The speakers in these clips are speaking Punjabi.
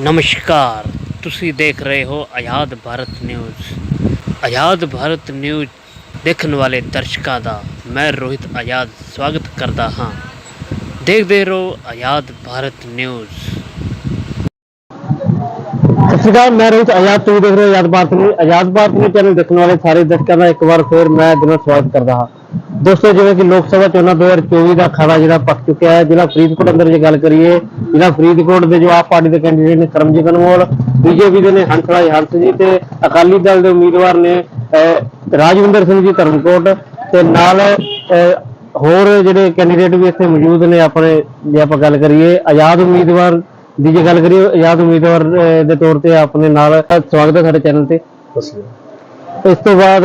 ਨਮਸਕਾਰ। ਤੁਸੀਂ ਦੇਖ ਰਹੇ ਹੋ ਆਜ਼ਾਦ ਭਾਰਤ ਨਿਊਜ਼। ਆਜ਼ਾਦ ਭਾਰਤ ਨਿਊਜ਼ ਦੇਖਣ ਵਾਲੇ ਦਰਸ਼ਕਾਂ ਦਾ ਮੈਂ ਰੋਹਿਤ ਆਜ਼ਾਦ ਸਵਾਗਤ ਕਰਦਾ ਹਾਂ। ਦੇਖਦੇ ਰਹੋ ਆਜ਼ਾਦ ਭਾਰਤ ਨਿਊਜ਼। ਸਤਿ ਸ਼੍ਰੀ ਅਕਾਲ, ਮੈਂ ਰੋਹਿਤ ਆਜ਼ਾਦ, ਤੁਸੀਂ ਦੇਖ ਰਹੇ ਹੋ ਆਜ਼ਾਦ ਭਾਰਤ ਨੂੰ ਆਜ਼ਾਦ ਭਾਰਤ ਨੂੰ ਚੈਨਲ ਦੇਖਣ ਵਾਲੇ ਸਾਰੇ ਦਰਸ਼ਕਾਂ ਦਾ ਇੱਕ ਵਾਰ ਫਿਰ ਮੈਂ ਦਿਲੋਂ ਸਵਾਗਤ ਕਰਦਾ ਹਾਂ। ਦੋਸਤੋ, ਜਿਵੇਂ ਕਿ ਲੋਕ ਸਭਾ ਚੋਣਾਂ 2024 ਦਾ ਖਾੜਾ ਜਿਹੜਾ ਪੱਕ ਚੁੱਕਿਆ ਹੈ, ਜ਼ਿਲ੍ਹਾ ਫਰੀਦਕੋਟ ਅੰਦਰ ਜੇ ਗੱਲ ਕਰੀਏ, ਜ਼ਿਲ੍ਹਾ ਫਰੀਦਕੋਟ ਦੇ ਜੋ ਆਪ ਪਾਰਟੀ ਦੇ ਕੈਂਡੀਡੇਟ ਨੇ ਕਰਮਜੀਤ ਅਨਮੋਲ, ਬੀਜੇਪੀ ਦੇ ਨੇ ਹੰਸਰਾਜ ਹੰਸ ਜੀ ਤੇ ਅਕਾਲੀ ਦਲ ਦੇ ਉਮੀਦਵਾਰ ਨੇ ਰਾਜਵਿੰਦਰ ਸਿੰਘ ਜੀ ਧਰਮਕੋਟ ਤੇ ਨਾਲ ਹੋਰ ਜਿਹੜੇ ਕੈਂਡੀਡੇਟ ਵੀ ਇੱਥੇ ਮੌਜੂਦ ਨੇ ਆਪਣੇ, ਜੇ ਆਪਾਂ ਗੱਲ ਕਰੀਏ, ਆਜ਼ਾਦ ਉਮੀਦਵਾਰ ਦੀ ਜੇ ਗੱਲ ਕਰੀਏ, ਆਜ਼ਾਦ ਉਮੀਦਵਾਰ ਦੇ ਤੌਰ ਤੇ ਆਪਣੇ ਨਾਲ, ਸਵਾਗਤ ਹੈ ਸਾਡੇ ਚੈਨਲ ਤੇ। ਇਸ ਤੋਂ ਬਾਅਦ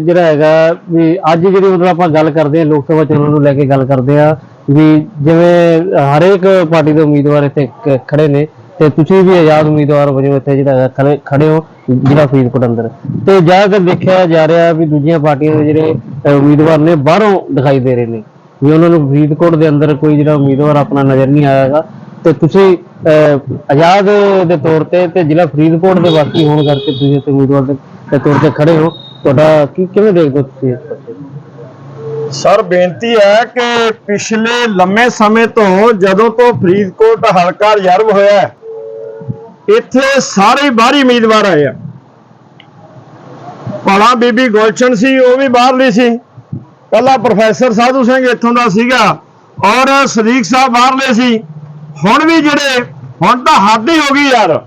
ਜਿਹੜਾ ਹੈਗਾ ਵੀ ਅੱਜ ਜਿਹੜੀ ਮਤਲਬ ਆਪਾਂ ਗੱਲ ਕਰਦੇ ਹਾਂ ਲੋਕ ਸਭਾ ਚੋਣਾਂ ਨੂੰ ਲੈ ਕੇ ਗੱਲ ਕਰਦੇ ਆ ਵੀ ਜਿਵੇਂ ਹਰੇਕ ਪਾਰਟੀ ਦੇ ਉਮੀਦਵਾਰ ਇੱਥੇ ਖੜੇ ਨੇ ਤੇ ਤੁਸੀਂ ਵੀ ਆਜ਼ਾਦ ਉਮੀਦਵਾਰ ਵਜੋਂ ਇੱਥੇ ਜਿਹੜਾ ਹੈਗਾ ਖੜੇ ਖੜੇ ਹੋ ਜਿਹੜਾ ਫਰੀਦਕੋਟ ਅੰਦਰ। ਤੇ ਜ਼ਿਆਦਾਤਰ ਦੇਖਿਆ ਜਾ ਰਿਹਾ ਵੀ ਦੂਜੀਆਂ ਪਾਰਟੀਆਂ ਦੇ ਜਿਹੜੇ ਉਮੀਦਵਾਰ ਨੇ ਬਾਹਰੋਂ ਦਿਖਾਈ ਦੇ ਰਹੇ ਨੇ ਵੀ ਉਹਨਾਂ ਨੂੰ ਫਰੀਦਕੋਟ ਦੇ ਅੰਦਰ ਕੋਈ ਜਿਹੜਾ ਉਮੀਦਵਾਰ ਆਪਣਾ ਨਜ਼ਰ ਨਹੀਂ ਆਇਆਗਾ ਤੇ ਤੁਸੀਂ ਅਹ, ਆਜ਼ਾਦ ਦੇ ਤੌਰ ਤੇ ਤੇ ਜ਼ਿਲ੍ਹਾ ਫਰੀਦਕੋਟ ਦੇ ਵਾਸੀ ਹੋਣ ਕਰਕੇ ਤੁਸੀਂ ਇੱਥੇ ਉਮੀਦਵਾਰ ਦੇ ਦੇ ਤੌਰ ਤੇ ਖੜੇ ਹੋ। ਤੁਹਾਡਾ ਕੀ, ਕਿਵੇਂ ਦੇਖਦੇ ਹੋ ਤੁਸੀਂ ਇਸ ਪਾਸੇ ਸਰ, ਬੇਨਤੀ ਹੈ ਕਿ ਪਿਛਲੇ ਲੰਮੇ ਸਮੇਂ ਤੋਂ ਜਦੋਂ ਤੋਂ ਫਰੀਦਕੋਟ ਹਲਕਾ ਰਿਜ਼ਰਵ ਹੋਇਆ ਇੱਥੇ ਸਾਰੇ ਬਾਹਰੀ ਉਮੀਦਵਾਰ ਆਏ ਆ। ਭਲਾ ਬੀਬੀ ਗੁਲਸ਼ਨ ਸੀ, ਉਹ ਵੀ ਬਾਹਰਲੀ ਸੀ। ਪਹਿਲਾਂ ਪ੍ਰੋਫੈਸਰ ਸਾਧੂ ਸਿੰਘ ਇੱਥੋਂ ਦਾ ਸੀਗਾ ਔਰ ਸਦੀਕ ਸਾਹਿਬ ਬਾਹਰਲੇ ਸੀ। ਹੁਣ ਵੀ ਜਿਹੜੇ, ਹੁਣ ਤਾਂ ਹੱਦ ਹੀ ਹੋ ਗਈ ਯਾਰ।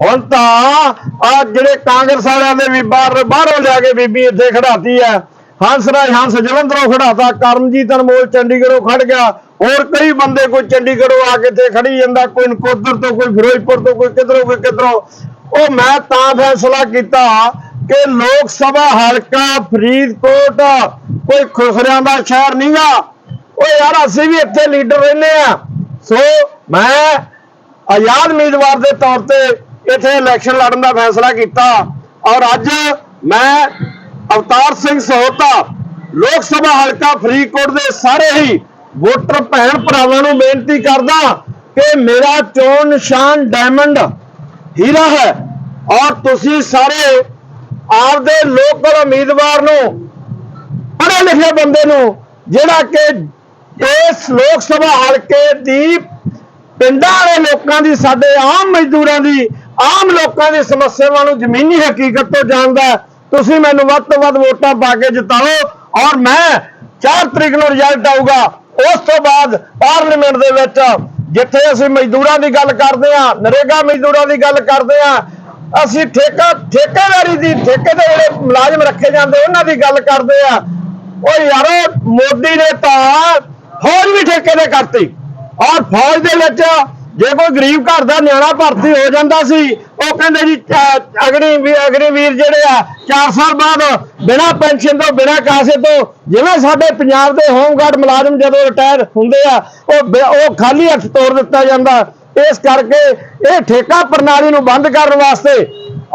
ਹੁਣ ਤਾਂ ਆ ਜਿਹੜੇ ਕਾਂਗਰਸ ਵਾਲਿਆਂ ਦੇ ਵੀ ਬਾਹਰ ਬਾਹਰੋਂ ਲਿਆ ਕੇ ਬੀਬੀ ਇੱਥੇ ਖੜਾਤੀ ਹੈ। ਹੰਸਰਾਜ ਹੰਸ ਜਲੰਧਰੋਂ ਖੜਾਤਾ, ਕਰਮਜੀਤ ਅਨਮੋਲ ਚੰਡੀਗੜ੍ਹੋਂ ਖੜ ਗਿਆ। ਹੋਰ ਕਈ ਬੰਦੇ ਕੋਈ ਚੰਡੀਗੜ੍ਹੋਂ ਆ ਕੇ ਇੱਥੇ ਖੜੀ ਜਾਂਦਾ, ਕੋਈ ਨਕੋਦਰ ਤੋਂ, ਕੋਈ ਫਿਰੋਜ਼ਪੁਰ ਤੋਂ, ਕੋਈ ਕਿਧਰੋਂ ਕੋਈ ਕਿਧਰੋਂ। ਉਹ ਮੈਂ ਤਾਂ ਫੈਸਲਾ ਕੀਤਾ ਕਿ ਲੋਕ ਸਭਾ ਹਲਕਾ ਫਰੀਦਕੋਟ, ਕੋਈ ਖੁਸਰਿਆਂ ਦਾ ਸ਼ਹਿਰ ਨਹੀਂਗਾ ਓ ਯਾਰ, ਅਸੀਂ ਵੀ ਇੱਥੇ ਲੀਡਰ ਰਹਿੰਦੇ ਆ। ਸੋ ਮੈਂ ਆਜ਼ਾਦ ਉਮੀਦਵਾਰ ਦੇ ਤੌਰ ਤੇ ਇੱਥੇ ਇਲੈਕਸ਼ਨ ਲੜਨ ਦਾ ਫੈਸਲਾ ਕੀਤਾ ਔਰ ਅੱਜ ਮੈਂ ਅਵਤਾਰ ਸਿੰਘ ਸਹੋਤਾ ਲੋਕ ਸਭਾ ਹਲਕਾ ਫਰੀਦਕੋਟ ਦੇ ਸਾਰੇ ਹੀ ਵੋਟਰ ਭੈਣ ਭਰਾਵਾਂ ਨੂੰ ਬੇਨਤੀ ਕਰਦਾ ਕਿ ਮੇਰਾ ਚੋਣ ਨਿਸ਼ਾਨ ਡਾਇਮੰਡ ਹੀਰਾ ਹੈ ਔਰ ਤੁਸੀਂ ਸਾਰੇ ਆਪਦੇ ਲੋਕਲ ਉਮੀਦਵਾਰ ਨੂੰ, ਪੜ੍ਹੇ ਲਿਖੇ ਬੰਦੇ ਨੂੰ, ਜਿਹੜਾ ਕਿ ਇਸ ਲੋਕ ਸਭਾ ਹਲਕੇ ਦੀ ਪਿੰਡਾਂ ਵਾਲੇ ਲੋਕਾਂ ਦੀ, ਸਾਡੇ ਆਮ ਮਜ਼ਦੂਰਾਂ ਦੀ ਆਮ ਲੋਕਾਂ ਦੀ ਸਮੱਸਿਆਵਾਂ ਨੂੰ ਜ਼ਮੀਨੀ ਹਕੀਕਤ ਤੋਂ ਜਾਣਦਾ ਤੁਸੀਂ ਮੈਨੂੰ ਵੱਧ ਤੋਂ ਵੱਧ ਵੋਟਾਂ ਪਾ ਕੇ ਜਿਤਾਓ ਔਰ ਮੈਂ 4 ਤਰੀਕ ਨੂੰ ਰਿਜ਼ਲਟ ਆਊਗਾ। ਉਸ ਤੋਂ ਬਾਅਦ ਪਾਰਲੀਮੈਂਟ ਦੇ ਵਿੱਚ ਜਿੱਥੇ ਅਸੀਂ ਮਜ਼ਦੂਰਾਂ ਦੀ ਗੱਲ ਕਰਦੇ ਆ ਨਰੇਗਾ ਮਜ਼ਦੂਰਾਂ ਦੀ ਗੱਲ ਕਰਦੇ ਆ ਅਸੀਂ ਠੇਕਾ, ਠੇਕੇਦਾਰੀ ਦੀ, ਠੇਕੇ ਦੇ ਜਿਹੜੇ ਮੁਲਾਜ਼ਮ ਰੱਖੇ ਜਾਂਦੇ, ਉਹਨਾਂ ਦੀ ਗੱਲ ਕਰਦੇ ਆ ਉਹ ਯਾਰੋ, ਮੋਦੀ ਨੇ ਤਾਂ ਫੌਜ ਵੀ ਠੇਕੇ ਦੇ ਕਰਤੀ ਔਰ ਫੌਜ ਦੇ ਵਿੱਚ ਜੇ ਕੋਈ ਗਰੀਬ ਘਰ ਦਾ ਨਿਆਣਾ ਭਰਤੀ ਹੋ ਜਾਂਦਾ ਸੀ ਉਹ ਕਹਿੰਦੇ ਜੀ ਅਹ, ਅਗਨੀ ਵੀ ਅਗਨੀ ਵੀਰ ਜਿਹੜੇ ਆ 4 ਸਾਲ ਬਾਅਦ ਬਿਨਾਂ ਪੈਨਸ਼ਨ ਤੋਂ ਬਿਨਾਂ ਕਾਸੇ ਤੋਂ ਜਿਵੇਂ ਸਾਡੇ ਪੰਜਾਬ ਦੇ ਹੋਮਗਾਰਡ ਮੁਲਾਜ਼ਮ ਜਦੋਂ ਰਿਟਾਇਰ ਹੁੰਦੇ ਆ ਉਹ ਉਹ ਖਾਲੀ ਹੱਥ ਤੋੜ ਦਿੱਤਾ ਜਾਂਦਾ। ਇਸ ਕਰਕੇ ਇਹ ਠੇਕਾ ਪ੍ਰਣਾਲੀ ਨੂੰ ਬੰਦ ਕਰਨ ਵਾਸਤੇ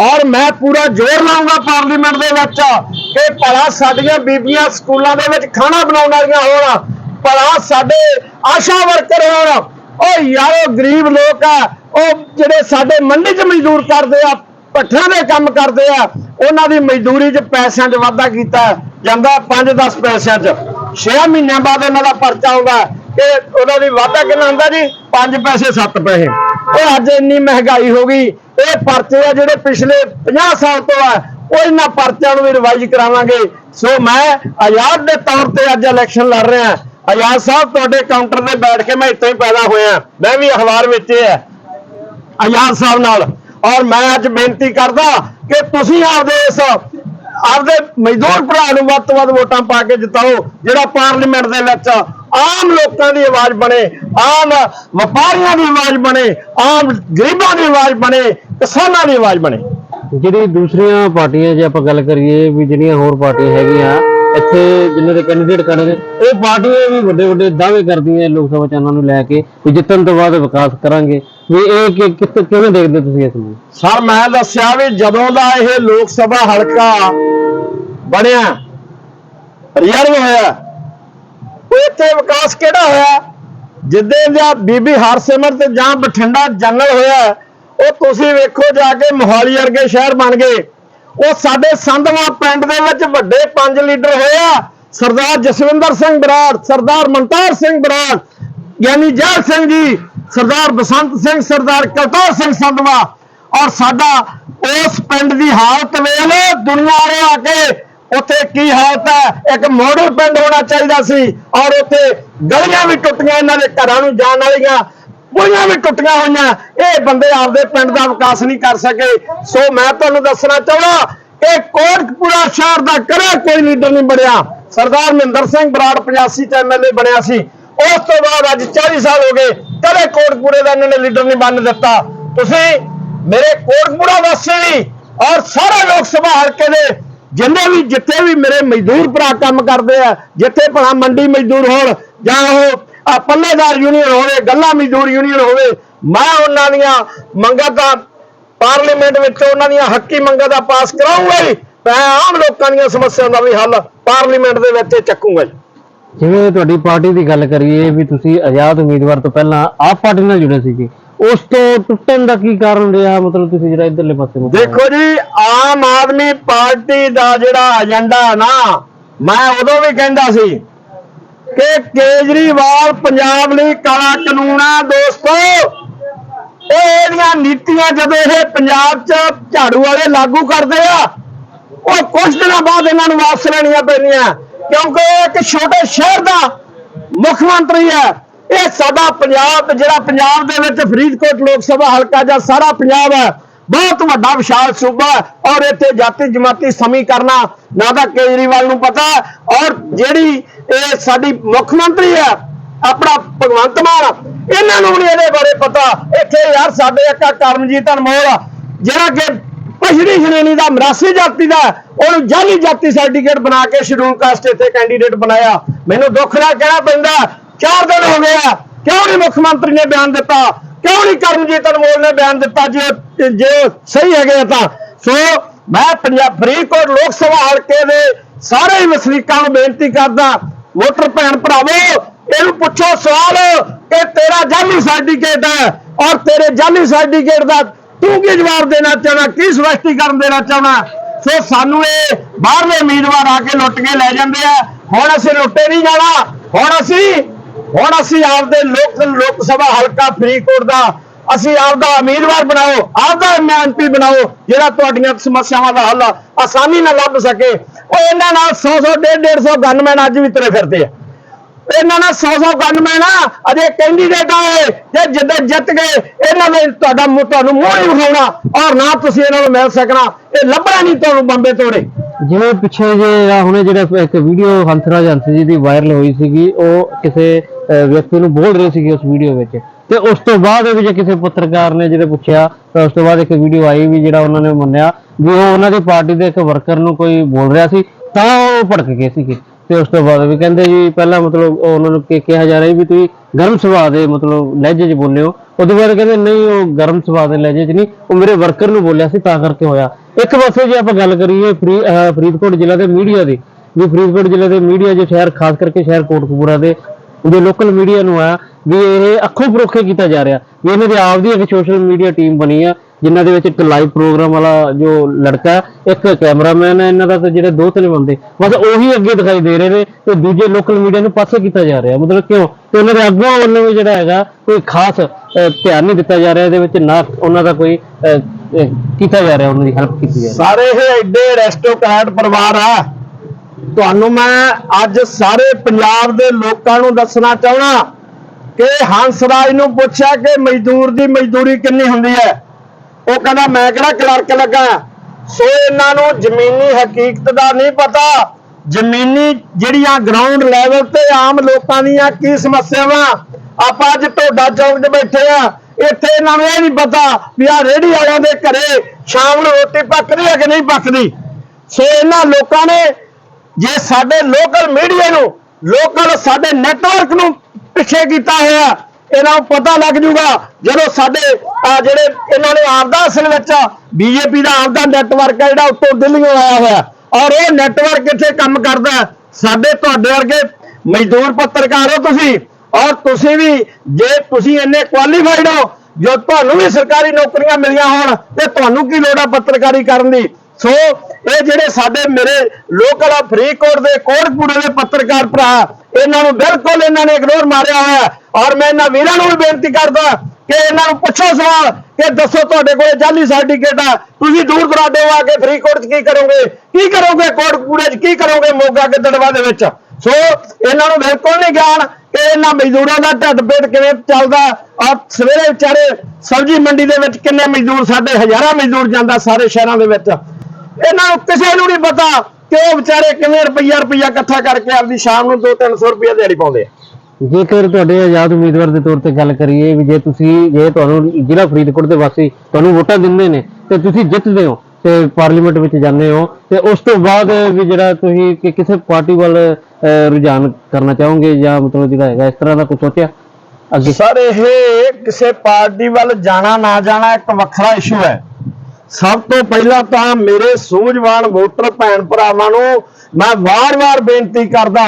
ਔਰ ਮੈਂ ਪੂਰਾ ਜ਼ੋਰ ਲਾਉਂਗਾ ਪਾਰਲੀਮੈਂਟ ਦੇ ਵਿੱਚ ਕਿ ਭਲਾ ਸਾਡੀਆਂ ਬੀਬੀਆਂ ਸਕੂਲਾਂ ਦੇ ਵਿੱਚ ਖਾਣਾ ਬਣਾਉਣ ਵਾਲੀਆਂ ਹੋਣ ਭਲਾ ਸਾਡੇ ਆਸ਼ਾ ਵਰਕਰ ਹੋਣ ਉਹ ਯਾਰੋ, ਗਰੀਬ ਲੋਕ ਆ। ਉਹ ਜਿਹੜੇ ਸਾਡੇ ਮੰਡੀ 'ਚ ਮਜ਼ਦੂਰ ਕਰਦੇ ਆ ਪੱਠਿਆਂ ਦੇ ਕੰਮ ਕਰਦੇ ਆ, ਉਹਨਾਂ ਦੀ ਮਜ਼ਦੂਰੀ 'ਚ ਪੈਸਿਆਂ 'ਚ ਵਾਧਾ ਕੀਤਾ, ਜਾਂਦਾ 5-10 ਪੈਸਿਆਂ 'ਚ। 6 ਮਹੀਨਿਆਂ ਬਾਅਦ ਇਹਨਾਂ ਦਾ ਪਰਚਾ ਆਉਂਦਾ। ਕਿ ਉਹਨਾਂ ਦੀ ਵਾਧਾ ਕਿੰਨਾ ਹੁੰਦਾ ਜੀ? 5 ਪੈਸੇ 7 ਪੈਸੇ। ਉਹ ਅੱਜ ਇੰਨੀ ਮਹਿੰਗਾਈ ਹੋ ਗਈ, ਇਹ ਪਰਚੇ ਆ ਜਿਹੜੇ ਪਿਛਲੇ 50 ਸਾਲ ਤੋਂ ਆ, ਉਹ ਇਹਨਾਂ ਪਰਚਿਆਂ ਨੂੰ ਵੀ ਰਿਵਾਈਜ਼ ਕਰਾਵਾਂਗੇ। ਸੋ ਮੈਂ ਆਜ਼ਾਦ ਦੇ ਤੌਰ ਤੇ ਅੱਜ ਇਲੈਕਸ਼ਨ ਲੜ ਰਿਹਾ। ਆਜ਼ਾਦ ਸਾਹਿਬ, ਤੁਹਾਡੇ ਕਾਊਂਟਰ ਤੇ ਬੈਠ ਕੇ ਮੈਂ ਇੱਥੇ ਹੀ ਪੈਦਾ ਹੋਇਆ। ਮੈਂ ਵੀ ਅਖਬਾਰ ਵਿੱਚ ਹੈ ਆਜ਼ਾਦ ਸਾਹਿਬ ਨਾਲ। ਔਰ ਮੈਂ ਅੱਜ ਬੇਨਤੀ ਕਰਦਾ ਕਿ ਤੁਸੀਂ ਆਪਦੇ ਇਸ, ਆਪਦੇ ਮਜ਼ਦੂਰ ਭਰਾ ਨੂੰ ਵੱਧ ਤੋਂ ਵੱਧ ਵੋਟਾਂ ਪਾ ਕੇ ਜਿਤਾਓ, ਜਿਹੜਾ ਪਾਰਲੀਮੈਂਟ ਦੇ ਵਿੱਚ ਆਮ ਲੋਕਾਂ ਦੀ ਆਵਾਜ਼ ਬਣੇ, ਆਮ ਵਪਾਰੀਆਂ ਦੀ ਆਵਾਜ਼ ਬਣੇ, ਆਮ ਗਰੀਬਾਂ ਦੀ ਆਵਾਜ਼ ਬਣੇ, ਕਿਸਾਨਾਂ ਦੀ ਆਵਾਜ਼ ਬਣੇ। ਜਿਹੜੀ ਦੂਸਰੀਆਂ ਪਾਰਟੀਆਂ ਜੇ ਆਪਾਂ ਗੱਲ ਕਰੀਏ ਵੀ ਜਿਹੜੀਆਂ ਹੋਰ ਪਾਰਟੀਆਂ ਹੈਗੀਆਂ ਇੱਥੇ ਜਿੰਨੇ ਦੇ ਕੈਂਡੀਡੇਟ ਖੜੇ ਨੇ, ਇਹ ਪਾਰਟੀਆਂ ਵੀ ਵੱਡੇ ਵੱਡੇ ਦਾਅਵੇ ਕਰਦੀਆਂ ਲੋਕ ਸਭਾ ਚੋਣਾਂ ਨੂੰ ਲੈ ਕੇ ਵੀ ਜਿੱਤਣ ਤੋਂ ਬਾਅਦ ਵਿਕਾਸ ਕਰਾਂਗੇ। ਵੀ ਇਹ ਕਿ- ਕਿੱਥੇ, ਕਿਵੇਂ ਦੇਖਦੇ ਤੁਸੀਂ ਇਸ ਨੂੰ? ਸਰ, ਮੈਂ ਦੱਸਿਆ ਵੀ ਜਦੋਂ ਦਾ ਇਹ ਲੋਕ ਸਭਾ ਹਲਕਾ ਬਣਿਆ ਰਿਜ਼ਰਵ ਹੋਇਆ ਉਹ ਇੱਥੇ ਵਿਕਾਸ ਕਿਹੜਾ ਹੋਇਆ? ਜਿੱਦੇ ਦਾ ਬੀਬੀ ਹਰਸਿਮਰਤ ਜਾਂ ਬਠਿੰਡਾ ਜੰਗਲ ਹੋਇਆ, ਉਹ ਤੁਸੀਂ ਵੇਖੋ ਜਾ ਕੇ ਮੋਹਾਲੀ ਵਰਗੇ ਸ਼ਹਿਰ ਬਣ ਗਏ। ਉਹ ਸਾਡੇ ਸੰਧਵਾ ਪਿੰਡ ਦੇ ਵਿੱਚ ਵੱਡੇ ਪੰਜ ਲੀਡਰ ਹੋਏ ਆ। ਸਰਦਾਰ ਜਸਵਿੰਦਰ ਸਿੰਘ ਬਰਾੜ, ਸਰਦਾਰ ਮਨਤਾਰ ਸਿੰਘ ਬਰਾੜ ਗਿਆਨੀ ਜੈਲ ਸਿੰਘ ਜੀ, ਸਰਦਾਰ ਬਸੰਤ ਸਿੰਘ, ਸਰਦਾਰ ਕਰਤਾਰ ਸਿੰਘ ਸੰਧਵਾ। ਔਰ ਸਾਡਾ ਉਸ ਪਿੰਡ ਦੀ ਹਾਲਤ ਵੇਖ ਲਓ, ਦੁਨੀਆ ਵਾਲੇ ਆ ਕੇ ਉੱਥੇ ਕੀ ਹਾਲਤ ਹੈ। ਇੱਕ ਮੋਡਲ ਪਿੰਡ ਹੋਣਾ ਚਾਹੀਦਾ ਸੀ ਔਰ ਉੱਥੇ ਗਲੀਆਂ ਵੀ ਟੁੱਟੀਆਂ ਇਹਨਾਂ ਦੇ ਘਰਾਂ ਨੂੰ ਜਾਣ ਵਾਲੀਆਂ। ਕੁੜੀਆਂ ਵੀ ਟੁੱਟੀਆਂ ਹੋਈਆਂ। ਇਹ ਬੰਦੇ ਆਪਦੇ ਪਿੰਡ ਦਾ ਵਿਕਾਸ ਨਹੀਂ ਕਰ ਸਕੇ। ਸੋ ਮੈਂ ਤੁਹਾਨੂੰ ਦੱਸਣਾ ਚਾਹੁੰਦਾ, ਇਹ ਕੋਟਕਪੂਰਾ ਸ਼ਹਿਰ ਦਾ ਕਦੇ ਕੋਈ ਲੀਡਰ ਨਹੀਂ ਬਣਿਆ। ਸਰਦਾਰ ਮਹਿੰਦਰ ਸਿੰਘ ਬਰਾੜ 85 ਚ ਐਮਐਲਏ ਬਣਿਆ ਸੀ। ਉਸ ਤੋਂ ਬਾਅਦ ਅੱਜ 40 ਸਾਲ ਹੋ ਗਏ, ਕਦੇ ਕੋਟਕਪੂਰੇ ਦਾ ਇਹਨਾਂ ਨੇ ਲੀਡਰ ਨਹੀਂ ਬਣ ਦਿੱਤਾ। ਤੁਸੀਂ ਮੇਰੇ ਕੋਟਕਪੂਰਾ ਵਾਸੀ ਲਈ ਔਰ ਸਾਰੇ ਲੋਕ ਸਭਾ ਹਲਕੇ ਦੇ, ਜਿੰਨੇ ਵੀ ਜਿੱਥੇ ਵੀ ਮੇਰੇ ਮਜ਼ਦੂਰ ਭਰਾ ਕੰਮ ਕਰਦੇ ਆ, ਜਿੱਥੇ ਭਲਾ ਮੰਡੀ ਮਜ਼ਦੂਰ ਹੋਣ, ਜਾਂ ਉਹ ਆ ਪੱਲੇਦਾਰ ਯੂਨੀਅਨ ਹੋਵੇ ਗੱਲਾ ਮਜ਼ਦੂਰ ਯੂਨੀਅਨ ਹੋਵੇ ਮੈਂ ਉਹਨਾਂ ਦੀਆਂ ਮੰਗਾਂ ਦਾ ਪਾਰਲੀਮੈਂਟ ਵਿੱਚ ਉਹਨਾਂ ਦੀਆਂ ਹੱਕੀ ਮੰਗਾਂ ਦਾ ਪਾਸ ਕਰਾਉਂਗਾ ਹੀ ਮੈਂ ਆਮ ਲੋਕਾਂ ਦੀਆਂ ਸਮੱਸਿਆਵਾਂ ਦਾ ਵੀ ਹੱਲ ਪਾਰਲੀਮੈਂਟ ਦੇ ਵਿੱਚ ਚੱਕੂਗਾ ਜੀ। ਜਿਵੇਂ ਤੁਹਾਡੀ ਪਾਰਟੀ ਦੀ ਗੱਲ ਕਰੀਏ ਵੀ ਤੁਸੀਂ ਆਜ਼ਾਦ ਉਮੀਦਵਾਰ ਤੋਂ ਪਹਿਲਾਂ ਆਪ ਪਾਰਟੀ ਨਾਲ ਜੁੜੇ ਸੀਗੇ ਉਸ ਤੋਂ ਟੁੱਟਣ ਦਾ ਕੀ ਕਾਰਨ ਰਿਹਾ? ਮਤਲਬ ਤੁਸੀਂ ਜਿਹੜਾ ਇਧਰਲੇ ਪਾਸੇ ਨੂੰ ਦੇਖੋ ਜੀ ਆਮ ਆਦਮੀ ਪਾਰਟੀ ਦਾ ਜਿਹੜਾ ਏਜੰਡਾ ਨਾ ਮੈਂ ਉਦੋਂ ਵੀ ਕਹਿੰਦਾ ਸੀ ਕਿ ਕੇਜਰੀਵਾਲ ਪੰਜਾਬ ਲਈ ਕਾਲਾ ਕਾਨੂੰਨ ਆ ਦੋਸਤੋ। ਇਹ ਇਹਦੀਆਂ ਨੀਤੀਆਂ ਜਦੋਂ ਇਹ ਪੰਜਾਬ 'ਚ ਝਾੜੂ ਵਾਲੇ ਲਾਗੂ ਕਰਦੇ ਆ, ਉਹ ਕੁਝ ਦਿਨਾਂ ਬਾਅਦ ਇਹਨਾਂ ਨੂੰ ਵਾਪਸ ਲੈਣੀਆਂ ਪੈਣੀਆਂ। ਕਿਉਂਕਿ ਇਹ ਇੱਕ ਛੋਟੇ ਸ਼ਹਿਰ ਦਾ ਮੁੱਖ ਮੰਤਰੀ ਹੈ। ਇਹ ਸਾਡਾ ਪੰਜਾਬ, ਜਿਹੜਾ ਪੰਜਾਬ ਦੇ ਵਿੱਚ ਫਰੀਦਕੋਟ ਲੋਕ ਸਭਾ ਹਲਕਾ ਜਾਂ ਸਾਰਾ ਪੰਜਾਬ ਹੈ। ਬਹੁਤ ਵੱਡਾ ਵਿਸ਼ਾਲ ਸੂਬਾ ਹੈ ਔਰ ਇੱਥੇ ਜਾਤੀ ਜਮਾਤੀ ਸਮੀ ਕਰਨਾ ਨਾ ਤਾਂ ਕੇਜਰੀਵਾਲ ਨੂੰ ਪਤਾ, ਔਰ ਜਿਹੜੀ ਇਹ ਸਾਡੀ ਮੁੱਖ ਮੰਤਰੀ ਹੈ ਆਪਣਾ ਭਗਵੰਤ ਮਾਨ। ਇਹਨਾਂ ਨੂੰ ਨਹੀਂ ਇਹਦੇ ਬਾਰੇ ਪਤਾ। ਇੱਥੇ ਯਾਰ ਸਾਡੇ ਇੱਕ ਕਰਮਜੀਤ ਅਨਮੋਲ ਆ, ਜਿਹੜਾ ਕਿ ਪਛੜੀ ਸ਼੍ਰੇਣੀ ਦਾ ਮਰਾਸੀ ਜਾਤੀ ਦਾ ਉਹਨੂੰ ਜਾਲੀ ਜਾਤੀ ਸਰਟੀਫਿਕੇਟ ਬਣਾ ਕੇ ਸ਼ਡਿਊਲ ਕਾਸਟ ਇੱਥੇ ਕੈਂਡੀਡੇਟ ਬਣਾਇਆ। ਮੈਨੂੰ ਦੁੱਖ ਨਾਲ ਕਹਿਣਾ ਪੈਂਦਾ ਚਾਰ ਦਿਨ ਹੋ ਗਏ ਆ ਕਿਉਂ ਨਹੀਂ ਮੁੱਖ ਮੰਤਰੀ ਨੇ ਬਿਆਨ ਦਿੱਤਾ? ਕਿਉਂ ਨਹੀਂ ਕਰਮਜੀਤ ਅਨਮੋਲ ਨੇ ਬਿਆਨ ਦਿੱਤਾ? ਜੇ ਜੇ ਉਹ ਸਹੀ ਹੈਗੇ ਆ ਤਾਂ। ਸੋ ਮੈਂ ਪੰਜਾਬ ਫਰੀਦਕੋਟ ਲੋਕ ਸਭਾ ਹਲਕੇ ਦੇ ਸਾਰੇ ਵਸਨੀਕਾਂ ਨੂੰ ਬੇਨਤੀ ਕਰਦਾ ਵੋਟਰ ਭੈਣ ਭਰਾਵੋ, ਇਹਨੂੰ ਪੁੱਛੋ ਸਵਾਲ ਕਿ ਤੇਰਾ ਜਾਲੀ ਸਰਟੀਫਿਕੇਟ ਹੈ ਔਰ ਤੇਰੇ ਜਾਲੀ ਸਰਟੀਫਿਕੇਟ ਦਾ ਤੂੰ ਕੀ ਜਵਾਬ ਦੇਣਾ ਚਾਹਣਾ, ਕੀ ਸਪਸ਼ਟੀਕਰਨ ਦੇਣਾ ਚਾਹਣਾ? ਸੋ ਸਾਨੂੰ ਇਹ ਬਾਹਰਲੇ ਉਮੀਦਵਾਰ ਆ ਕੇ ਲੁੱਟ ਕੇ ਲੈ ਜਾਂਦੇ ਆ। ਹੁਣ ਅਸੀਂ ਲੁੱਟੇ ਨਹੀਂ ਜਾਣਾ, ਹੁਣ ਅਸੀਂ ਹੁਣ ਅਸੀਂ ਆਪਦੇ ਲੋਕ ਲੋਕ ਸਭਾ ਹਲਕਾ ਫਰੀਦਕੋਟ ਦਾ ਅਸੀਂ ਆਪਦਾ ਉਮੀਦਵਾਰ ਬਣਾਓ, ਆਪਦਾ ਐਮਪੀ ਬਣਾਓ, ਜਿਹੜਾ ਤੁਹਾਡੀਆਂ ਸਮੱਸਿਆਵਾਂ ਦਾ ਹੱਲ ਆਸਾਨੀ ਨਾਲ ਲੱਭ ਸਕੇ। ਉਹ ਇਹਨਾਂ ਨਾਲ 100 100 150 150 ਗਨਮੈਨ ਅੱਜ ਵੀ ਤੁਰੇ ਫਿਰਦੇ ਆ। ਇਹਨਾਂ ਨਾਲ 100 100 ਗਨਮੈਨ ਆ, ਅਜੇ ਕੈਂਡੀਡੇਟ ਆਏ ਜੇ ਜਿੱਦਾਂ ਜਿੱਤ ਗਏ, ਇਹਨਾਂ ਨੇ ਤੁਹਾਡਾ ਤੁਹਾਨੂੰ ਮੂੰਹ ਨਹੀਂ ਵਿਖਾਉਣਾ, ਔਰ ਨਾ ਤੁਸੀਂ ਇਹਨਾਂ ਨੂੰ ਮਿਲ ਸਕਣਾ। ਇਹ ਲੱਭਣਾ ਨਹੀਂ ਤੁਹਾਨੂੰ ਬੰਬੇ ਤੋੜੇ ਜਿਵੇਂ ਪਿੱਛੇ ਜੇ ਹੁਣੇ ਜਿਹੜਾ ਇੱਕ ਵੀਡੀਓ ਹੰਸਰਾਜ ਹੰਸ ਜੀ ਦੀ ਵਾਇਰਲ ਹੋਈ ਸੀਗੀ, ਉਹ ਕਿਸੇ ਵਿਅਕਤੀ ਨੂੰ ਬੋਲ ਰਹੇ ਸੀਗੇ ਉਸ ਵੀਡੀਓ ਵਿੱਚ। ਤੇ ਉਸ ਤੋਂ ਬਾਅਦ ਵੀ ਜੇ ਕਿਸੇ ਪੱਤਰਕਾਰ ਨੇ ਜਿਹੜੇ ਪੁੱਛਿਆ, ਤਾਂ ਉਸ ਤੋਂ ਬਾਅਦ ਇੱਕ ਵੀਡੀਓ ਆਈ ਵੀ ਜਿਹੜਾ ਉਹਨਾਂ ਨੇ ਮੰਨਿਆ ਵੀ ਉਹ ਉਹਨਾਂ ਦੀ ਪਾਰਟੀ ਦੇ ਇੱਕ ਵਰਕਰ ਨੂੰ ਕੋਈ ਬੋਲ ਰਿਹਾ ਸੀ, ਤਾਂ ਉਹ ਭੜਕ ਗਏ ਸੀਗੇ। ਤੇ ਉਸ ਤੋਂ ਬਾਅਦ ਵੀ ਕਹਿੰਦੇ ਜੀ, ਪਹਿਲਾਂ ਮਤਲਬ ਉਹਨਾਂ ਨੂੰ ਕਿਹਾ ਜਾ ਰਿਹਾ ਵੀ ਤੁਸੀਂ ਗਰਮ ਸੁਭਾਅ ਦੇ ਮਤਲਬ ਲਹਿਜੇ 'ਚ ਬੋਲੇ ਹੋ। ਉਹਦੇ ਬਾਅਦ ਕਹਿੰਦੇ, ਨਹੀਂ, ਉਹ ਗਰਮ ਸੁਭਾਅ ਦੇ ਲਹਿਜੇ 'ਚ ਨਹੀਂ, ਉਹ ਮੇਰੇ ਵਰਕਰ ਨੂੰ ਬੋਲਿਆ ਸੀ, ਤਾਂ ਕਰਕੇ ਹੋਇਆ। ਇੱਕ ਪਾਸੇ ਜੇ ਆਪਾਂ ਗੱਲ ਕਰੀਏ ਫਰੀ ਅਹ ਫਰੀਦਕੋਟ ਜ਼ਿਲ੍ਹਾ ਦੇ ਮੀਡੀਆ ਦੀ, ਵੀ ਫਰੀਦਕੋਟ ਜ਼ਿਲ੍ਹੇ ਦੇ ਮੀਡੀਆ ਜੋ ਸ਼ਹਿਰ, ਖਾਸ ਕਰਕੇ ਸ਼ਹਿਰ ਕੋਟਕਪੂਰਾ ਦੇ ਜੋ ਲੋਕਲ ਮੀਡੀਆ ਨੂੰ ਆ ਵੀ ਇਹ ਅੱਖੋਂ ਪਰੋਖੇ ਕੀਤਾ ਜਾ ਰਿਹਾ। ਵੀ ਇਹਨਾਂ ਦੇ ਆਪ ਦੀ ਇੱਕ ਸੋਸ਼ਲ ਮੀਡੀਆ ਟੀਮ ਬਣੀ ਆ, ਜਿਨ੍ਹਾਂ ਦੇ ਵਿੱਚ ਇੱਕ ਲਾਈਵ ਪ੍ਰੋਗਰਾਮ ਵਾਲਾ ਜੋ ਲੜਕਾ, ਇੱਕ ਕੈਮਰਾਮੈਨ ਹੈ ਇਹਨਾਂ ਦਾ ਤੇ ਜਿਹੜੇ ਦੋ ਤਿੰਨ ਬੰਦੇ। ਬਸ ਉਹੀ ਅੱਗੇ ਦਿਖਾਈ ਦੇ ਰਹੇ ਨੇ ਤੇ ਦੂਜੇ ਲੋਕਲ ਮੀਡੀਆ ਨੂੰ ਪਾਸੇ ਕੀਤਾ ਜਾ ਰਿਹਾ। ਮਤਲਬ ਕਿਉਂ? ਤੇ ਉਹਨਾਂ ਦੇ ਅੱਗੋਂ ਵੱਲੋਂ ਵੀ ਜਿਹੜਾ ਹੈਗਾ, ਕੋਈ ਖਾਸ ਧਿਆਨ ਨਹੀਂ ਦਿੱਤਾ ਜਾ ਰਿਹਾ ਇਹਦੇ ਵਿੱਚ, ਨਾ ਉਹਨਾਂ ਦਾ ਕੋਈ ਕੀਤਾ ਜਾ ਰਿਹਾ, ਉਹਨਾਂ ਦੀ ਹੈਲਪ ਕੀਤੀ ਜਾ ਰਹੀ ਸਾਰੇ ਇਹ ਐਡੇ ਰੈਸਟੋਕੈਟ ਪਰਿਵਾਰ ਆ। ਤੁਹਾਨੂੰ ਮੈਂ ਅੱਜ ਸਾਰੇ ਪੰਜਾਬ ਦੇ ਲੋਕਾਂ ਨੂੰ ਦੱਸਣਾ ਚਾਹਣਾ ਕਿ ਹੰਸਰਾਜ ਨੂੰ ਪੁੱਛਿਆ ਕਿ ਮਜ਼ਦੂਰ ਦੀ ਮਜ਼ਦੂਰੀ ਕਿੰਨੀ ਹੁੰਦੀ ਹੈ? ਉਹ ਕਹਿੰਦਾ, ਮੈਂ ਕਿਹੜਾ ਕਲਰਕ ਲੱਗਾ? ਸੋ ਇਹਨਾਂ ਨੂੰ ਜ਼ਮੀਨੀ ਹਕੀਕਤ ਦਾ ਨਹੀਂ ਪਤਾ। ਜ਼ਮੀਨੀ ਜਿਹੜੀਆਂ ਗਰਾਊਂਡ ਲੈਵਲ ਤੇ ਆਮ ਲੋਕਾਂ ਦੀਆਂ ਕੀ ਸਮੱਸਿਆਵਾਂ? ਆਪਾਂ ਅੱਜ ਢੋਡਾ ਚੌਂਕ 'ਚ ਬੈਠੇ ਆ ਇੱਥੇ ਇਹਨਾਂ ਨੂੰ ਇਹ ਨਹੀਂ ਪਤਾ ਵੀ ਆ ਰੇੜੀ ਵਾਲਿਆਂ ਦੇ ਘਰੇ ਸ਼ਾਮ ਨੂੰ ਰੋਟੀ ਪੱਕਦੀ ਹੈ ਕਿ ਨਹੀਂ ਪੱਕਦੀ? ਸੋ ਇਹਨਾਂ ਲੋਕਾਂ ਨੇ ਜੇ ਸਾਡੇ ਲੋਕਲ ਮੀਡੀਆ ਨੂੰ ਲੋਕਲ ਸਾਡੇ ਨੈਟਵਰਕ ਨੂੰ ਪਿੱਛੇ ਕੀਤਾ ਹੋਇਆ, ਇਹਨਾਂ ਨੂੰ ਪਤਾ ਲੱਗ ਜੂਗਾ। ਜਦੋਂ ਸਾਡੇ ਆ ਜਿਹੜੇ ਇਹਨਾਂ ਨੇ ਆਪਦਾ ਅਸਲ ਵਿੱਚ ਬੀਜੇਪੀ ਦਾ ਆਪਦਾ ਨੈਟਵਰਕ ਹੈ ਜਿਹੜਾ, ਉੱਤੋਂ ਦਿੱਲੀੋਂ ਆਇਆ ਹੋਇਆ। ਔਰ ਉਹ ਨੈਟਵਰਕ ਇੱਥੇ ਕੰਮ ਕਰਦਾ ਸਾਡੇ ਤੁਹਾਡੇ ਵਰਗੇ ਮਜ਼ਦੂਰ ਪੱਤਰਕਾਰ ਹੋ ਤੁਸੀਂ। ਔਰ ਤੁਸੀਂ ਵੀ, ਜੇ ਤੁਸੀਂ ਇੰਨੇ ਕੁਆਲੀਫਾਈਡ ਹੋ, ਜੋ ਤੁਹਾਨੂੰ ਵੀ ਸਰਕਾਰੀ ਨੌਕਰੀਆਂ ਮਿਲੀਆਂ ਹੋਣ, ਤੇ ਤੁਹਾਨੂੰ ਕੀ ਲੋੜ ਆ ਪੱਤਰਕਾਰੀ ਕਰਨ ਦੀ? ਸੋ ਇਹ ਜਿਹੜੇ ਸਾਡੇ ਮੇਰੇ ਲੋਕਲ ਆ ਫਰੀਦਕੋਟ ਦੇ ਕੋਟਪੂਰੇ ਦੇ ਪੱਤਰਕਾਰ ਭਰਾ, ਇਹਨਾਂ ਨੂੰ ਬਿਲਕੁਲ ਇਹਨਾਂ ਨੇ ਇਗਨੋਰ ਮਾਰਿਆ ਹੋਇਆ ਔਰ ਮੈਂ ਇਹਨਾਂ ਵੀਰਾਂ ਨੂੰ ਵੀ ਬੇਨਤੀ ਕਰਦਾ ਕਿ ਇਹਨਾਂ ਨੂੰ ਪੁੱਛੋ ਸਵਾਲ ਕਿ ਦੱਸੋ ਤੁਹਾਡੇ ਕੋਲ ਜਾਲੀ ਸਰਟੀਫਿਕੇਟ ਆ। ਤੁਸੀਂ ਦੂਰ ਦਰਾਡੇ ਆ ਕੇ ਫਰੀਦਕੋਟ 'ਚ ਕੀ ਕਰੋਗੇ? ਕੀ ਕਰੋਗੇ ਕੋਟਪੂਰੇ 'ਚ? ਕੀ ਕਰੋਗੇ ਮੋਗਾ ਗਿੱਦੜਵਾ ਦੇ ਵਿੱਚ? ਸੋ ਇਹਨਾਂ ਨੂੰ ਬਿਲਕੁਲ ਨਹੀਂ ਗਿਆਨ ਕਿ ਇਹਨਾਂ ਮਜ਼ਦੂਰਾਂ ਦਾ ਢੱਡ ਪੇਟ ਕਿਵੇਂ ਚੱਲਦਾ। ਔਰ ਸਵੇਰੇ ਵਿਚਾਰੇ ਸਬਜ਼ੀ ਮੰਡੀ ਦੇ ਵਿੱਚ ਕਿੰਨੇ ਮਜ਼ਦੂਰ, ਸਾਡੇ ਹਜ਼ਾਰਾਂ ਮਜ਼ਦੂਰ ਜਾਂਦਾ ਸਾਰੇ ਸ਼ਹਿਰਾਂ ਦੇ ਵਿੱਚ। ਇਹਨਾਂ ਨੂੰ ਕਿਸੇ ਨੂੰ ਨਹੀਂ ਪਤਾ ਕਿ ਉਹ ਵਿਚਾਰੇ ਕਿਵੇਂ ਰੁਪਈਆ ਰੁਪਈਆ ਇਕੱਠਾ ਕਰਕੇ ਆਪਦੀ ਸ਼ਾਮ ਨੂੰ 2-300 ਰੁਪਈਆ ਦਿਹਾੜੀ ਪਾਉਂਦੇ ਆ। ਜੇਕਰ ਤੁਹਾਡੇ ਆਜ਼ਾਦ ਉਮੀਦਵਾਰ ਦੇ ਤੌਰ ਤੇ ਗੱਲ ਕਰੀਏ ਵੀ ਜੇ ਤੁਸੀਂ ਜੇ ਤੁਹਾਨੂੰ ਜ਼ਿਲ੍ਹਾ ਫਰੀਦਕੋਟ ਦੇ ਵਾਸੀ ਤੁਹਾਨੂੰ ਵੋਟਾਂ ਦਿੰਦੇ ਨੇ ਤੇ ਤੁਸੀਂ ਜਿੱਤਦੇ ਹੋ ਤੇ ਪਾਰਲੀਮੈਂਟ ਵਿੱਚ ਜਾਂਦੇ ਹੋ ਤੇ ਉਸ ਤੋਂ ਬਾਅਦ ਵੀ ਜਿਹੜਾ ਤੁਸੀਂ ਕਿ ਕਿਸੇ ਪਾਰਟੀ ਵੱਲ ਰੁਝਾਨ ਕਰਨਾ ਚਾਹੋਗੇ ਜਾਂ ਮਤਲਬ ਜਿਹੜਾ ਹੈਗਾ ਇਸ ਤਰ੍ਹਾਂ ਦਾ ਕੁਝ ਸੋਚਿਆ? ਅੱਗੇ। ਸਰ ਇਹ ਕਿਸੇ ਪਾਰਟੀ ਵੱਲ ਜਾਣਾ ਨਾ ਜਾਣਾ ਇੱਕ ਵੱਖਰਾ ਇਸ਼ੂ ਹੈ। ਸਭ ਤੋਂ ਪਹਿਲਾਂ ਤਾਂ ਮੇਰੇ ਸੂਝਵਾਨ ਵੋਟਰ ਭੈਣ ਭਰਾਵਾਂ ਨੂੰ ਮੈਂ ਵਾਰ-ਵਾਰ ਬੇਨਤੀ ਕਰਦਾ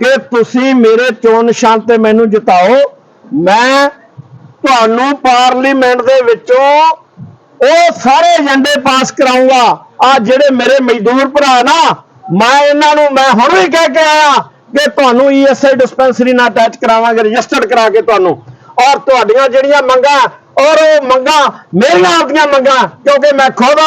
ਕਿ ਤੁਸੀਂ ਮੇਰੇ ਚੋਣ ਨਿਸ਼ਾਨ ਤੇ ਮੈਨੂੰ ਜਿਤਾਓ। ਮੈਂ ਤੁਹਾਨੂੰ ਪਾਰਲੀਮੈਂਟ ਦੇ ਵਿੱਚੋਂ ਉਹ ਸਾਰੇ ਏਜੰਡੇ ਪਾਸ ਕਰਾਉਂਗਾ ਆ ਜਿਹੜੇ ਮੇਰੇ ਮਜ਼ਦੂਰ ਭਰਾ ਨਾ, ਮੈਂ ਇਹਨਾਂ ਨੂੰ, ਮੈਂ ਹੁਣ ਵੀ ਕਹਿ ਕੇ ਆਇਆ ਕਿ ਤੁਹਾਨੂੰ ਈਐਸਆਈ ਡਿਸਪੈਂਸਰੀ ਨਾਲ ਅਟੈਚ ਕਰਾਵਾਂਗੇ, ਰਜਿਸਟਰਡ ਕਰਾ ਕੇ ਤੁਹਾਨੂੰ। ਔਰ ਤੁਹਾਡੀਆਂ ਜਿਹੜੀਆਂ ਮੰਗਾਂ ਔਰ ਉਹ ਮੰਗਾਂ, ਮੇਰੀਆਂ ਆਪਦੀਆਂ ਮੰਗਾਂ, ਕਿਉਂਕਿ ਮੈਂ ਖੁਦ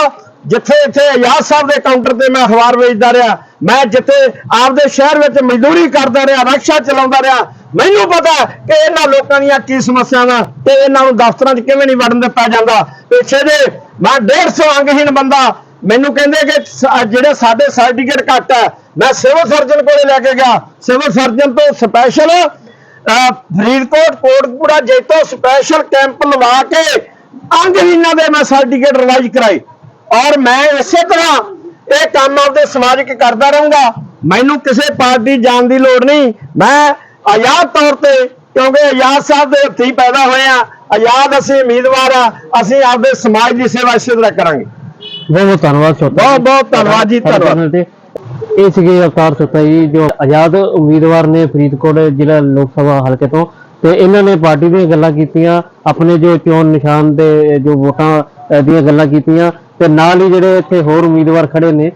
ਜਿੱਥੇ ਇੱਥੇ ਆਜ਼ਾਦ ਸਾਹਿਬ ਦੇ ਕਾਊਂਟਰ ਤੇ ਮੈਂ ਅਖਬਾਰ ਵੇਚਦਾ ਰਿਹਾ, ਮੈਂ ਜਿੱਥੇ ਆਪਦੇ ਸ਼ਹਿਰ ਵਿੱਚ ਮਜ਼ਦੂਰੀ ਕਰਦਾ ਰਿਹਾ, ਰਕਸ਼ਾ ਚਲਾਉਂਦਾ ਰਿਹਾ, ਮੈਨੂੰ ਪਤਾ ਕਿ ਇਹਨਾਂ ਲੋਕਾਂ ਦੀਆਂ ਕੀ ਸਮੱਸਿਆਵਾਂ ਤੇ ਇਹਨਾਂ ਨੂੰ ਦਫ਼ਤਰਾਂ 'ਚ ਕਿਵੇਂ ਨਹੀਂ ਵੜਨ ਦਿੱਤਾ ਜਾਂਦਾ। ਪਿੱਛੇ ਜੇ ਮੈਂ 150 ਅੰਗਹੀਣ ਬੰਦਾ, ਮੈਨੂੰ ਕਹਿੰਦੇ ਕਿ ਜਿਹੜੇ ਸਾਡੇ ਸਰਟੀਫਿਕੇਟ ਘੱਟ ਹੈ, ਮੈਂ ਸਿਵਲ ਸਰਜਨ ਕੋਲੇ ਲੈ ਕੇ ਗਿਆ। ਸਿਵਲ ਸਰਜਨ ਤੋਂ special Faridkot Kotkapura Jaito special camp ਲਵਾ ਕੇ ਅੰਗਹੀਣਾਂ ਦੇ ਮੈਂ ਸਰਟੀਫਿਕੇਟ ਰਿਵਾਈਜ਼ ਕਰਾਈ ਔਰ ਮੈਂ ਇਸੇ ਤਰ੍ਹਾਂ ਇਹ ਕੰਮ ਆਪਦੇ ਸਮਾਜਿਕ ਕਰਦਾ ਰਹੂੰਗਾ। ਮੈਨੂੰ ਕਿਸੇ ਪਾਰਟੀ ਜਾਣ ਦੀ ਲੋੜ ਨਹੀਂ। ਮੈਂ ਆਜ਼ਾਦ ਤੌਰ ਤੇ ਕਿਉਂਕਿ ਆਜ਼ਾਦ ਸਾਹਿਬ ਦੇ ਹੱਥੀਂ ਪੈਦਾ ਹੋਏ ਆ ਆਜ਼ਾਦ ਅਸੀਂ ਉਮੀਦਵਾਰ ਆ ਅਸੀਂ ਆਪਦੇ ਸਮਾਜ ਦੀ ਸੇਵਾ ਇਸੇ ਤਰ੍ਹਾਂ ਕਰਾਂਗੇ। ਬਹੁਤ ਬਹੁਤ ਧੰਨਵਾਦ ਬਹੁਤ ਬਹੁਤ ਧੰਨਵਾਦ ਜੀ ਧੰਨਵਾਦ। ਇਹ ਸੀਗੇ ਅਵਤਾਰ ਸੋਤਾ ਜੀ ਜੋ ਆਜ਼ਾਦ ਉਮੀਦਵਾਰ ਨੇ ਫਰੀਦਕੋਟ ਜ਼ਿਲ੍ਹਾ ਲੋਕ ਸਭਾ ਹਲਕੇ ਤੋਂ ਤੇ ਇਹਨਾਂ ਨੇ ਪਾਰਟੀ ਦੀਆਂ ਗੱਲਾਂ ਕੀਤੀਆਂ, ਆਪਣੇ ਜੋ ਚੋਣ ਨਿਸ਼ਾਨ ਦੇ ਜੋ ਵੋਟਾਂ ਦੀਆਂ ਗੱਲਾਂ ਕੀਤੀਆਂ ਤੇ ਨਾਲ ਹੀ ਜਿਹੜੇ ਇੱਥੇ ਹੋਰ ਉਮੀਦਵਾਰ ਖੜੇ ਨੇ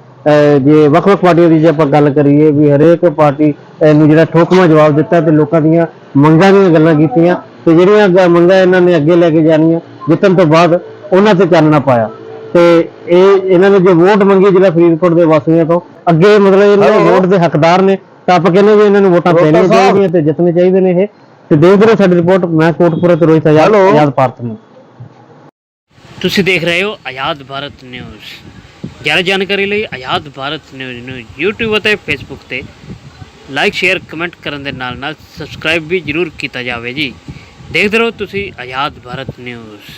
ਜੇ ਵੱਖ-ਵੱਖ ਪਾਰਟੀਆਂ ਦੀ ਜੇ ਆਪਾਂ ਗੱਲ ਕਰੀਏ ਵੀ ਹਰੇਕ ਪਾਰਟੀ ਨੂੰ ਜਿਹੜਾ ਠੋਕਮਾ ਜਵਾਬ ਦਿੱਤਾ ਤੇ ਲੋਕਾਂ ਦੀਆਂ ਮੰਗਾਂ ਦੀਆਂ ਗੱਲਾਂ ਕੀਤੀਆਂ ਤੇ ਜਿਹੜੀਆਂ ਮੰਗਾਂ ਇਹਨਾਂ ਨੇ ਅੱਗੇ ਲੈ ਕੇ ਜਾਣੀਆਂ, ਜਿੱਤਣ ਤੋਂ ਬਾਅਦ ਉਹਨਾਂ ਤੇ ਚਾਨਣਾ ਪਾਇਆ। ਤੇ ਇਹ ਇਹਨਾਂ ਨੇ ਜੋ ਵੋਟ ਮੰਗੀ ਜਿਹੜਾ ਫਰੀਦਕੋਟ ਦੇ ਵਾਸੀਆਂ ਤੋਂ ਅੱਗੇ ਮਤਲਬ ਇਹਨਾਂ ਦੇ। ਵੋਟ ਦੇ ਹੱਕਦਾਰ ਨੇ ਤਾਂ ਆਪਾਂ ਕਹਿੰਦੇ ਵੀ ਇਹਨਾਂ ਨੂੰ ਵੋਟਾਂ ਪੈਣੀਆਂ। ਚਾਹੀਦੀਆਂ ਤੇ ਜਿੱਤਣੇ ਚਾਹੀਦੇ ਨੇ ਇਹ ਤੇ ਦੇਖਦੇ ਰਹੋ ਸਾਡੀ ਰਿਪੋਰਟ ਮੈਂ ਕੋਟਪੁਰਾ ਤੋਂ ਰੋਹਿਤ ਆਜ਼ਾਦ। ਆਜ਼ਾਦ ਭਾਰਤ ਨੂੰ ਤੁਸੀਂ ਦੇਖ ਰਹੇ ਹੋ ਆਜ਼ਾਦ ਭਾਰਤ ਨਿਊਜ਼ ਜ਼ਿਆਦਾ ਜਾਣਕਾਰੀ ਲਈ ਆਜ਼ਾਦ ਭਾਰਤ ਨਿਊਜ਼ ਨੂੰ YouTube ਅਤੇ Facebook ਤੇ ਲਾਈਕ ਸ਼ੇਅਰ ਕਮੈਂਟ ਕਰਨ ਦੇ ਨਾਲ ਨਾਲ ਸਬਸਕ੍ਰਾਈਬ ਵੀ ਜਰੂਰ ਕੀਤਾ ਜਾਵੇ ਜੀ ਦੇਖਦੇ ਰਹੋ ਤੁਸੀਂ ਆਜ਼ਾਦ ਭਾਰਤ ਨਿਊਜ਼